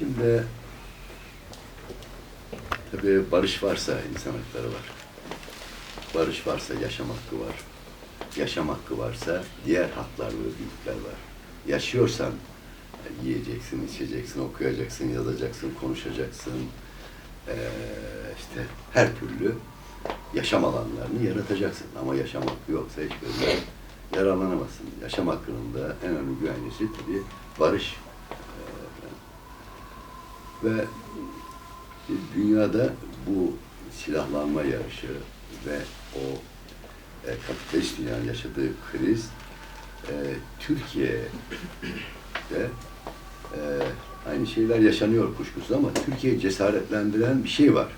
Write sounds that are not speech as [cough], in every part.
Şimdi tabii barış varsa insan hakları var. Barış varsa yaşam hakkı var. Yaşam hakkı varsa diğer haklar ve büyükler var. Yaşıyorsan yiyeceksin, içeceksin, okuyacaksın, yazacaksın, konuşacaksın. Ee, işte her türlü yaşam alanlarını yaratacaksın. Ama yaşam hakkı yoksa hiçbirinden yararlanamazsın. Yaşam hakkının da en önemli güvencesi tabii barış. Ve dünyada bu silahlanma yarışı ve o e, kapitalist dünyanın yaşadığı kriz e, Türkiye'de e, aynı şeyler yaşanıyor kuşkusuz ama Türkiye'yi cesaretlendiren bir şey var.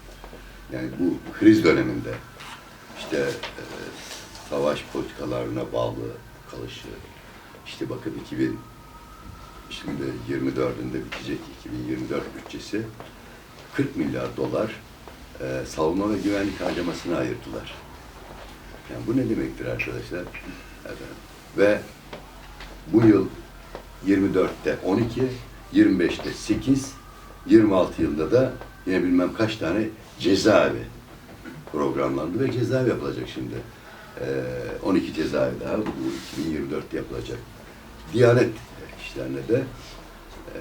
Yani bu kriz döneminde işte e, savaş politikalarına bağlı kalışı, işte bakın 2000 şimdi 24'ünde bitecek 2024 bütçesi 40 milyar dolar e, savunma ve güvenlik harcamasına ayırdılar. Yani bu ne demektir arkadaşlar? Efendim. Ve bu yıl 24'te 12, 25'te 8, 26 yılda da yine bilmem kaç tane cezaevi programlandı ve cezaevi yapılacak şimdi. Ee, 12 cezaevi daha bu 2024'te yapılacak. Diyanet işlerine de ee,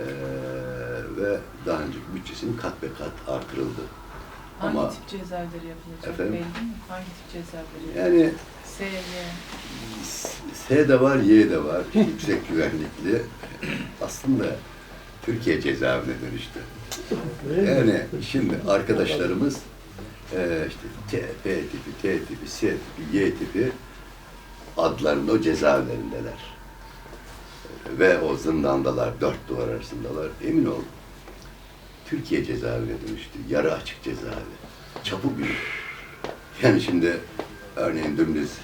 ve daha önceki bütçesinin kat be kat artırıldı. Hangi Ama- tip cezaevleri yapılacak Efendim? belli mi? Hangi tip cezaevleri? Yani S, Y. S de var, Y de var. [laughs] Yüksek güvenlikli. Aslında Türkiye cezaevine dönüştü. Yani şimdi arkadaşlarımız e, işte T, P tipi, T tipi, S tipi, Y tipi adlarında o cezaevlerindeler. Ve o zindandalar, dört duvar arasındalar. Emin ol, Türkiye cezaevine dönüştü. Yarı açık cezaevi. Çapı büyük. Yani şimdi örneğin dün biz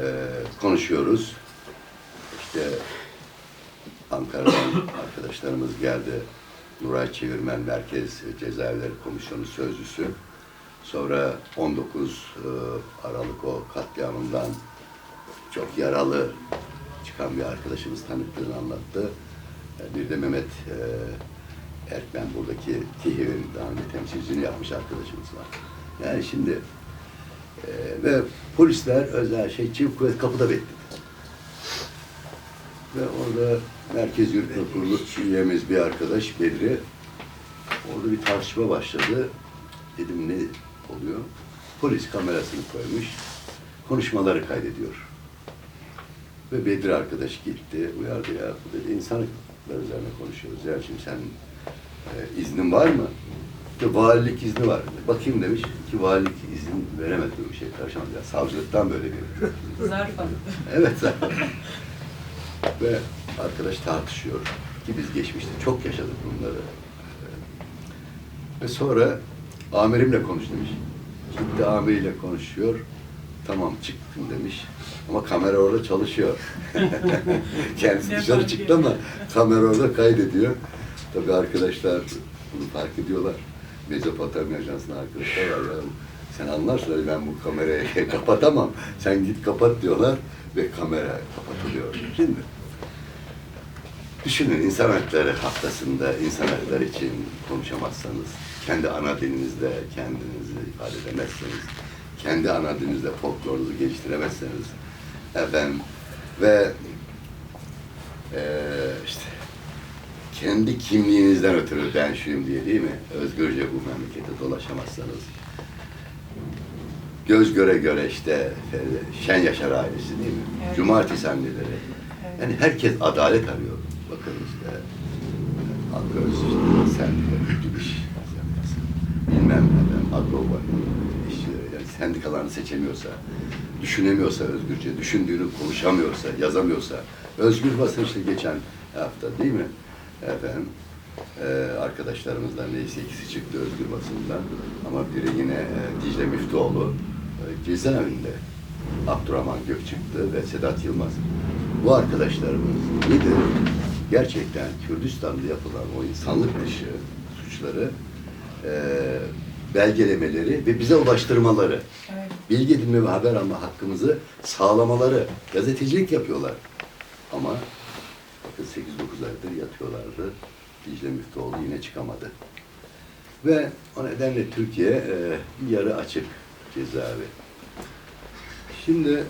e, konuşuyoruz. İşte Ankara'dan arkadaşlarımız geldi. Nuray Çevirmen Merkez Cezaevleri Komisyonu Sözcüsü. Sonra 19 e, Aralık o katliamından çok yaralı çıkan bir arkadaşımız tanıklığını anlattı. E, Bir de Mehmet e, Erkmen buradaki TİHİ'nin daha önce temsilciliğini yapmış arkadaşımız var. Yani şimdi e, ve polisler özel şey çift kuvvet kapıda bekledi. Ve orada Merkez Yürütme Kurulu üyemiz bir arkadaş Bedri orada bir tartışma başladı. Dedim ne oluyor? Polis kamerasını koymuş. Konuşmaları kaydediyor. Ve Bedri arkadaş gitti, uyardı ya. Bu dedi insanlık üzerine konuşuyoruz. Ya şimdi sen e, iznin var mı? İşte valilik izni var. Bakayım demiş ki valilik izin veremedi bir şey karışamaz. Ya savcılıktan böyle bir Zarf adı. Evet. Ve arkadaş tartışıyor ki biz geçmişte çok yaşadık bunları. Ve sonra amirimle konuş demiş. Gitti amiriyle konuşuyor. Tamam çıktım demiş. Ama kamera orada çalışıyor. [laughs] Kendisi dışarı çıktı ama kamera orada kaydediyor. Tabii arkadaşlar bunu fark ediyorlar. Mezopotamya Ajansı'nın arkadaşlar var. Ya. Sen anlarsın ben bu kamerayı [laughs] kapatamam. Sen git kapat diyorlar ve kamera kapatılıyor. Şimdi düşünün insan hakları haftasında insan hakları için konuşamazsanız, kendi ana dilinizde kendinizi ifade edemezseniz, kendi ana dilinizde folklorunuzu geliştiremezseniz, efendim ve eee işte kendi kimliğinizden ötürü ben şuyum diye değil mi? Özgürce bu memlekete dolaşamazsanız, göz göre göre işte e, Şen Yaşar ailesi değil mi? Evet. Cumartesi anneleri. Evet. Yani herkes adalet arıyor. Bakın işte Akgöz, işte, sendika, sendikası, bilmem işçileri. Yani sendikalarını seçemiyorsa, düşünemiyorsa özgürce, düşündüğünü konuşamıyorsa, yazamıyorsa, özgür basın işte geçen hafta değil mi? Efendim, e, arkadaşlarımızdan neyse ikisi çıktı özgür basından ama biri yine e, Dicle Müftüoğlu e, cezaevinde. Abdurrahman Gök çıktı ve Sedat Yılmaz. Bu arkadaşlarımız nedir? Gerçekten Kürdistan'da yapılan o insanlık dışı suçları e, belgelemeleri ve bize ulaştırmaları, Evet. bilgi edinme ve haber alma hakkımızı sağlamaları, gazetecilik yapıyorlar. Ama bakın 8-9 aydır yatıyorlardı. Dicle Müftüoğlu yine çıkamadı. Ve o nedenle Türkiye e, yarı açık cezaevi. Şimdi